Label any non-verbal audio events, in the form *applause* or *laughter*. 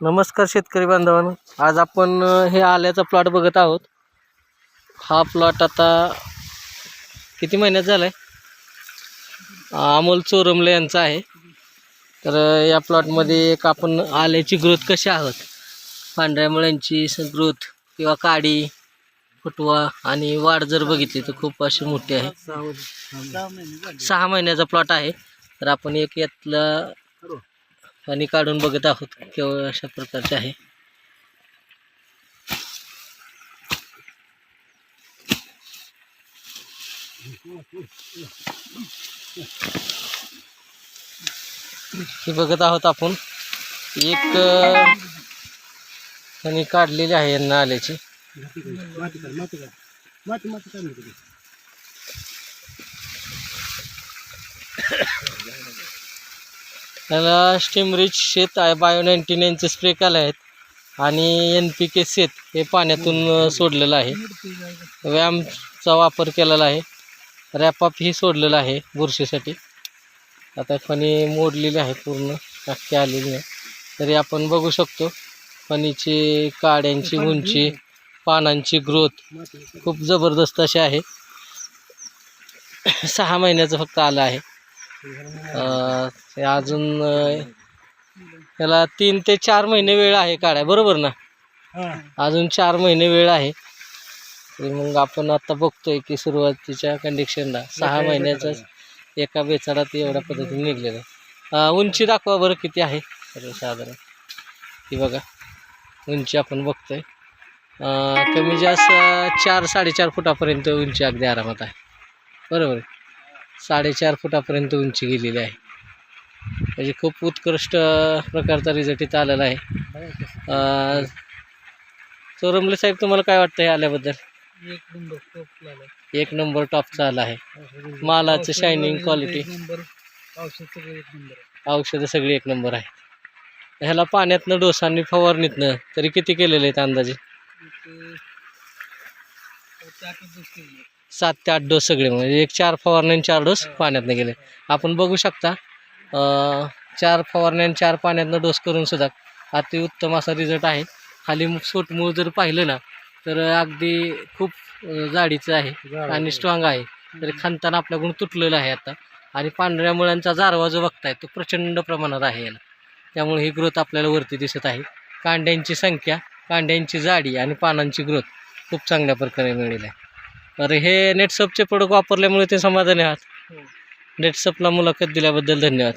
नमस्कार शेतकरी बांधवांनो. आज आपण हे आल्याचा प्लॉट बघत आहोत. हा प्लॉट आता किती महिन्यात झाला आहे अमोल चोरमले यांचा आहे. तर या प्लॉटमध्ये एक आपण आल्याची ग्रोथ कशी आहोत? पांढऱ्या मुळ्यांची ग्रोथ किंवा काडी फुटवा आणि वाढ जर बघितली तर खूप अशी मोठी आहे. सहा महिन्याचा प्लॉट आहे. तर आपण एक यातलं पाणी काढून बघत आहोत केवळ अशा प्रकारचे आहे. हे बघत आहोत आपण. एक अं, काढलेली आहे यांना आल्याची. त्याला स्टीमरिच शेत आहे बायो नाईन्टी नाईनचे स्प्रे केले आहेत. आणि एन पी के शेत हे पाण्यातून सोडलेलं आहे. व्यायामचा वापर केलेला आहे. रॅपअप ही सोडलेलं आहे बुरशीसाठी. आता फणी मोडलेली आहे पूर्ण टाकी आलेली आहे. तरी आपण बघू शकतो फणीची काड्यांची उंची पानांची ग्रोथ खूप जबरदस्त अशी आहे. *coughs* सहा महिन्याचं फक्त आलं आहे. ते अजून त्याला तीन ते चार महिने वेळ आहे काढाय बरोबर ना? अजून चार महिने वेळ आहे. मग आपण आता बघतोय की सुरुवातीच्या कंडिशनला सहा महिन्याचाच एका बेचाडात एवढ्या पद्धतीने निघलेलं. उंची दाखवा बरं किती आहे. सर्वसाधारण ती बघा उंची आपण बघतोय. कमी जास्त चार साडेचार फुटापर्यंत उंची अगदी आरामात आहे. बरोबर आहे. साडेचार फुटापर्यंत उंची गेलेली आहे. म्हणजे खूप उत्कृष्ट प्रकारचा रिझल्ट इथं आलेला आहे. चोरमले साहेब तुम्हाला काय वाटतं हे आल्याबद्दल? एक नंबर एक नंबर टॉपचा आला आहे. मालाचं शायनिंग क्वालिटी औषध सगळं एक नंबर आहे ह्याला पाण्यातनं डोस आणि फवारणीतनं तरी किती केलेले आहेत अंदाजे एक, अं, चार ते दिवस केले. सात ते आठ डोस सगळे म्हणजे एक चार फवारण्या चार डोस पाण्यातनं गेले. आपण बघू शकता चार फवारण्या चार पाण्यातनं डोस करून सुद्धा अतिउत्तम असा रिझल्ट आहे. खाली सोटमूळ जर पाहिलं ना तर अगदी खूप जाडीचं आहे आणि स्ट्रॉंग आहे. तरी खानताना आपल्याकडून तुटलेलं आहे आता. आणि पांढऱ्या मुळ्यांचा जारवा जो बघताय तो प्रचंड प्रमाणात आहे याला. त्यामुळे ही ग्रोथ आपल्याला वरती दिसत आहे. कांड्यांची संख्या कांड्यांची जाडी आणि पानांची ग्रोथ खूप चांगल्या प्रकारे मिळेल आहे. तर हे नेटसपचे प्रोडक्ट वापरल्यामुळे ते समाधानी आहात. नेटसपला मुलाखत दिल्याबद्दल धन्यवाद.